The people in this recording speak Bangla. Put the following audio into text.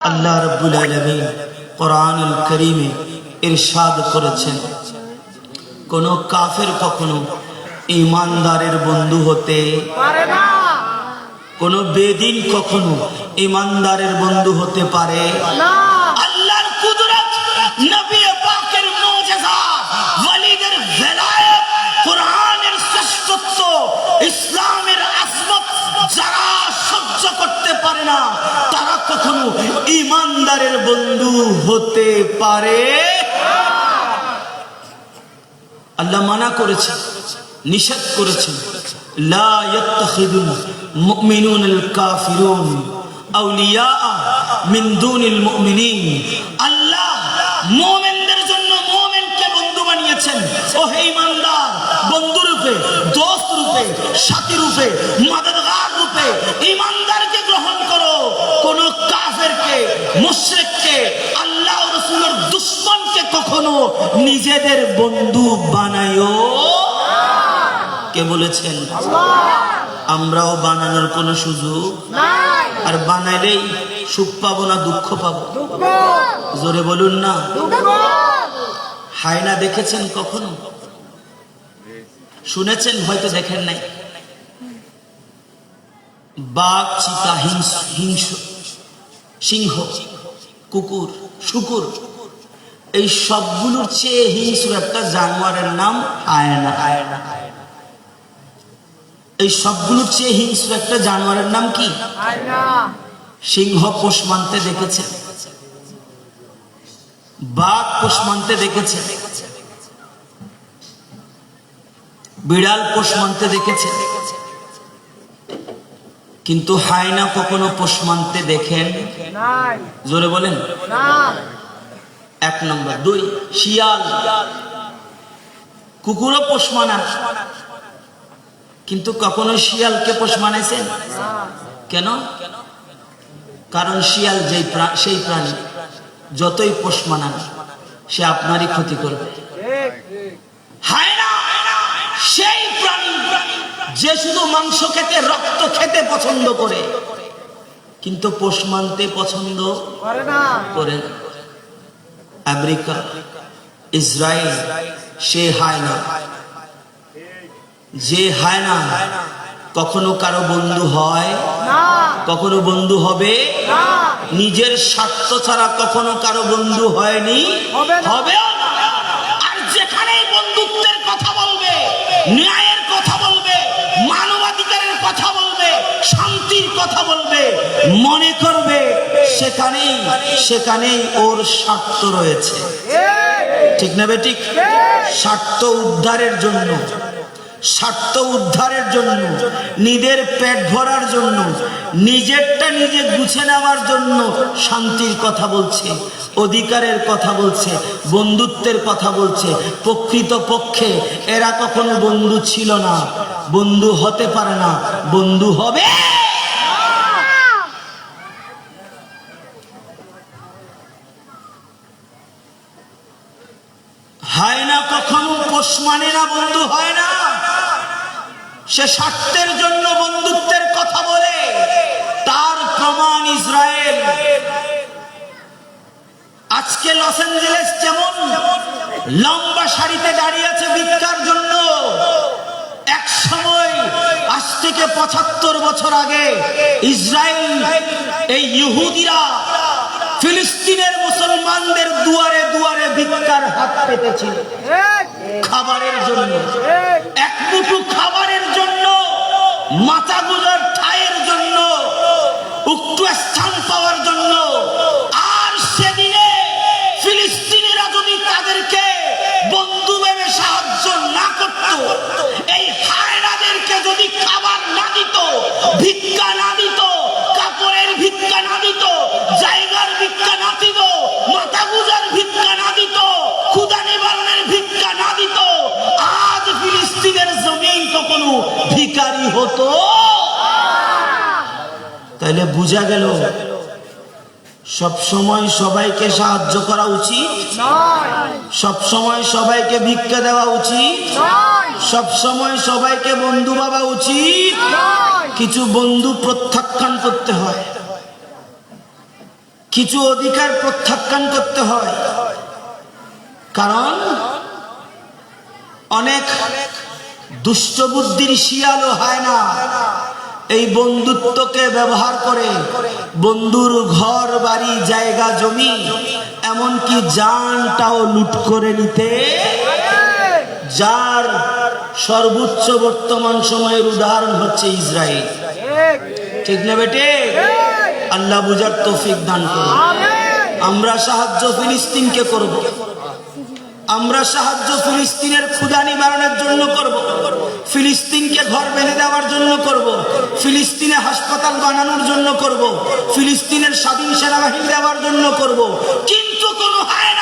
আল্লাহ রব্বুল আলমিন কোরআনুল করিমে ইরশাদ করেছেন। কোন কাফের কখনো ইমানদারের বন্ধু হতে পারে না। কোন বেদিন কখনো ইমানদারের বন্ধু হতে পারে? না। ইমানদারের বন্ধু হতে পারে? আল্লাহ মানা করেছে নিষেধ মুমিনকে বন্ধু বানিয়েছেন। বন্ধু রূপে, দোস্ত রূপে, সাথী রূপে মাদদগার নিজেদের বন্ধু বানায়ো। কে বলেছেন? আমরাও বানানোর কোনো সুযোগ? আর বানাইলেই সুখ পাবো না দুঃখ পাবো? জোরে বলুন না। হায়না দেখেছেন কখনো? শুনেছেন, হয়তো দেখেন নাই। বাঘ, চিতা, হিংস হিংস, সিংহ, কুকুর, শুকুর। এই সবগুলোর চেয়ে হিংস্র একটা জানোয়ারের নাম আয়না। আয়না এই সবগুলোর চেয়ে হিংস্র একটা জানোয়ারের নাম কি? সিংহ পোষ মানতে দেখেছে। বাঘ পোষ মানতে দেখেছে। বিড়াল পোষ মানতে দেখেছে। কিন্তু হায়না কখনো পোষ মানতে দেখেন? জোরে বলেন। না। এক নম্বর। দুই শিয়াল। কুকুরও পোষ মানান কিন্তু কখনো শিয়ালকে পোষ মানাইছেন কেন? কারণ শিয়াল যেই সেই প্রাণী যতই পোষ মানান সে আপনারই ক্ষতি করবে। সেই প্রাণী যে শুধু মাংস খেতে রক্ত খেতে পছন্দ করে কিন্তু পোষ মানতে পছন্দ করে না। করে না। আমেরিকা ইসরায়েল সে হায়না। যে হায়না কখনো কারও বন্ধু হয় কখনো বন্ধু হবে নিজের স্বার্থ ছাড়া কখনো কারও বন্ধু হয়নি। হবে। আর যেখানে বন্ধুত্বের কথা বলবে ন্যায়ের কথা বলবে মানবাধিকারের কথা বলবে শান্তির কথা বলবে মনে করবে সেখানেই সেখানেই ওর স্বার্থ রয়েছে। ঠিক না বেঠিক স্বার্থ উদ্ধারের জন্য, স্বার্থ উদ্ধারের জন্য, নিজের পেট ভরার জন্য, নিজেরটা নিজে গুছে নেওয়ার জন্য শান্তির কথা বলছে, অধিকারের কথা বলছে, বন্ধুত্বের কথা বলছে। প্রকৃত পক্ষে এরা কখনো বন্ধু ছিল না, বন্ধু হতে পারে না, বন্ধু হবে হয় না কখনো পোষ মানে না বন্ধু হয় না। সে স্বার্থের জন্য বন্ধুত্বের কথা বলে। তার প্রমাণ ইসরায়েল। আজকে লস অ্যাঞ্জেলেস যেমন লম্বা সারিতে দাঁড়িয়ে আছে ভিক্ষার জন্য, এক সময় আজ থেকে পঁচাত্তর বছর আগে ইসরায়েল এই ইহুদিরা ফিলিস্তিনের মুসলমানদের দুয়ারে দুয়ারে ভিক্ষার হাত পেতেছিল। খাবারের জন্য। এক মুঠো খাবারের জন্য মাথা গুলোর তাইলে বোঝা গেল। সব সময় সবাইকে সাহায্য করা উচিত। সব সময় সবাইকে ভিক্ষা দেওয়া উচিত। সব সময় সবাইকে বন্ধু ভাবা উচিত। কিছু বন্ধু প্রত্যাখ্যান করতে হয়। কিছু অধিকার প্রত্যাখ্যান করতে হয়। কারণ অনেক দুষ্ট বুদ্ধির শিয়ালও হয় না। এই বন্ধুত্বকে ব্যবহার করে বন্ধুর ঘর বাড়ি জায়গা জমি এমনকি জানটাও লুট করে নিতে যার সর্বোচ্চ বর্তমান সময়ের উদাহরণ হচ্ছে ইসরায়েল। ঠিক না বেটে? আল্লাহ বুঝার তৌফিক দান করুন। আমরা সাহায্য ফিলিস্তিনকে করব। আমরা সাহায্য ফিলিস্তিনের ক্ষুদা নিবারণের জন্য করব। ফিলিস্তিনকে ঘর বেঁধে দেওয়ার জন্য করব। ফিলিস্তিনে হাসপাতাল বানানোর জন্য করব। ফিলিস্তিনের স্বাধীন সেনাবাহিনী দেওয়ার জন্য করব। কিন্তু কোনো হায়না